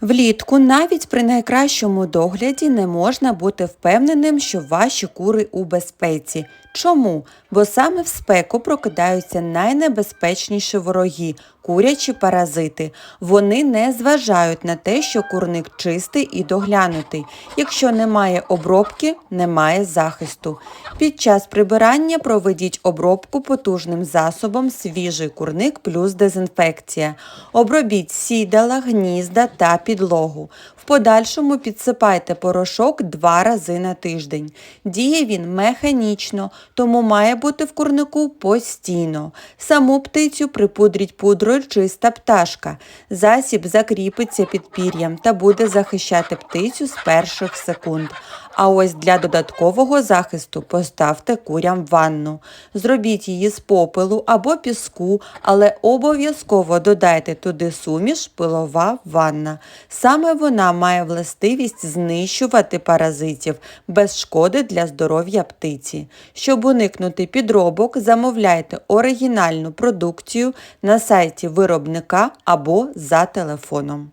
Влітку навіть при найкращому догляді не можна бути впевненим, що ваші кури у безпеці. Чому? Бо саме в спеку прокидаються найнебезпечніші вороги курячі паразити. Вони не зважають на те, що курник чистий і доглянутий. Якщо немає обробки, немає захисту. Під час прибирання проведіть обробку потужним засобом свіжий курник плюс дезінфекція. Обробіть сідала, гнізда та підлогу. В подальшому підсипайте порошок два рази на тиждень. Діє він механічно, тому має бути в курнику постійно. Саму птицю припудріть пудрою чиста пташка. Засіб закріпиться під пір'ям та буде захищати птицю з перших секунд. А ось для додаткового захисту поставте курям ванну. Зробіть її з попелу або піску, але обов'язково додайте туди суміш пилова ванна. Саме вона має властивість знищувати паразитів без шкоди для здоров'я птиці. Щоб уникнути підробок, замовляйте оригінальну продукцію на сайті виробника або за телефоном.